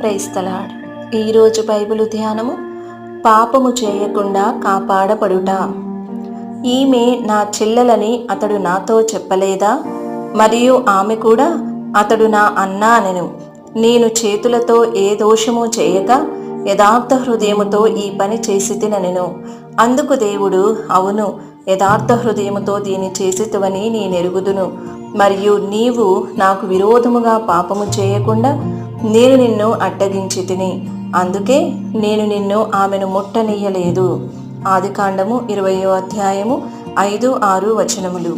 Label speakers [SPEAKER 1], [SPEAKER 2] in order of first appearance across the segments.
[SPEAKER 1] క్రైస్తలాడ్. ఈరోజు బైబిల్ ధ్యానము పాపము చేయకుండా కాపాడబడుట. ఈమె నా చెల్లెలని అతడు నాతో చెప్పలేదా? మరియు ఆమె కూడా అతడు నా అన్నా అనెను నేను చేతులతో ఏ దోషము చేయక యథార్థ హృదయముతో ఈ పని చేసి తిననెను. అందుకు దేవుడు అవును యథార్థ హృదయముతో దీని చేసితువని నేనెరుగుదును. మరియు నీవు నాకు విరోధముగా పాపము చేయకుండా నేను నిన్ను అడ్డగించి తిని అందుకే నేను నిన్ను ఆమెను ముట్టనీయలేదు. ఆదికాండము ఇరవయో అధ్యాయము ఐదు ఆరు వచనములు.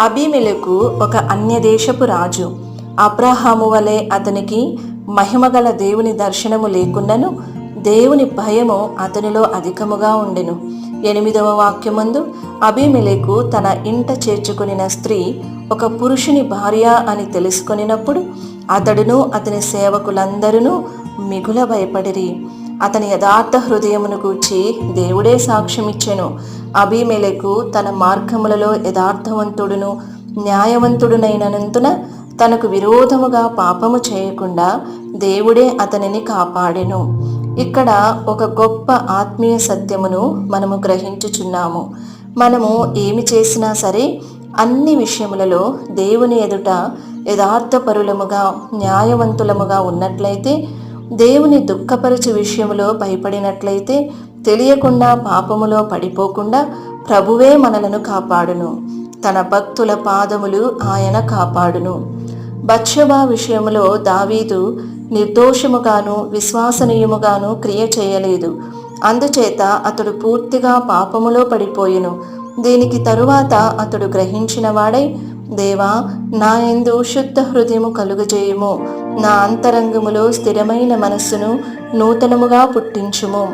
[SPEAKER 1] అభిమెలకు ఒక అన్యదేశపు రాజు అబ్రహాము వలె అతనికి మహిమగల దేవుని దర్శనము లేకున్నను దేవుని భయము అతనిలో అధికముగా ఉండెను. ఎనిమిదవ వాక్యమందు అభిమిలేకు తన ఇంట చేర్చుకునిన స్త్రీ ఒక పురుషుని భార్య అని తెలుసుకొనినప్పుడు అతడును అతని సేవకులందరూ మిగుల భయపడిరి. అతని యథార్థ హృదయమును గూర్చి దేవుడే సాక్ష్యమిచ్చెను. అభిమేలకు తన మార్గములలో యథార్థవంతుడును న్యాయవంతుడునైనందున తనకు విరోధముగా పాపము చేయకుండా దేవుడే అతనిని కాపాడెను. ఇక్కడ ఒక గొప్ప ఆత్మీయ సత్యమును మనము గ్రహించుచున్నాము. మనము ఏమి చేసినా సరే అన్ని విషయములలో దేవుని ఎదుట యథార్థపరులముగా న్యాయవంతులముగా ఉన్నట్లయితే దేవుని దుఃఖపరచు విషయములో భయపడినట్లయితే తెలియకుండా పాపములో పడిపోకుండా ప్రభువే మనలను కాపాడును. తన భక్తుల పాదములు ఆయన కాపాడును. బత్షబా విషయములో దావీదు నిర్దోషముగాను విశ్వసనీయముగాను క్రియ చేయలేదు. అందుచేత అతడు పూర్తిగా పాపములో పడిపోయెను. దీనికి తరువాత అతడు గ్రహించిన వాడై దేవా నా ఎందు శుద్ధ హృదయము కలుగజేయము. నా అంతరంగములో స్థిరమైన మనస్సును నూతనముగా పుట్టించుము.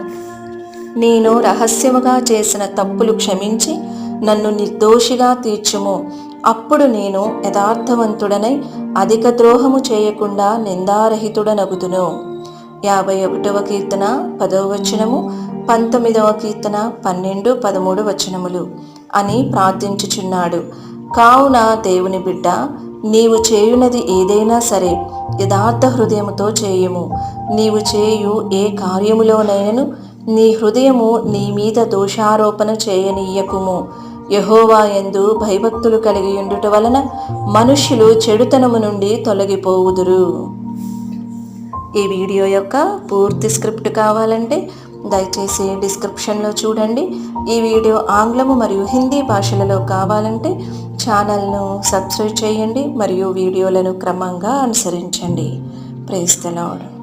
[SPEAKER 1] నేను రహస్యముగా చేసిన తప్పులు క్షమించి నన్ను నిర్దోషిగా తీర్చుము. అప్పుడు నేను యథార్థవంతుడనై అధిక ద్రోహము చేయకుండా నిందారహితుడనగుదును. యాభై ఒకటవ కీర్తన పదవ వచనము పంతొమ్మిదవ కీర్తన పన్నెండు పదమూడు వచనములు అని ప్రార్థించుచున్నాడు. కావున దేవుని బిడ్డ నీవు చేయునది ఏదైనా సరే యథార్థ హృదయముతో చేయుము. నీవు చేయు ఏ కార్యములోనైనను నీ హృదయము నీ మీద దోషారోపణ చేయనీయకుము. యహోవా ఎందు భయభక్తులు కలిగి ఉండుట వలన మనుష్యులు చెడుతనము నుండి తొలగిపోవుదురు. ఈ వీడియో యొక్క పూర్తి స్క్రిప్ట్ కావాలంటే దయచేసి డిస్క్రిప్షన్లో చూడండి. ఈ వీడియో ఆంగ్లము మరియు హిందీ భాషలలో కావాలంటే ఛానల్ను సబ్స్క్రైబ్ చేయండి మరియు వీడియోలను క్రమంగా అనుసరించండి. ప్రేస్తలాడు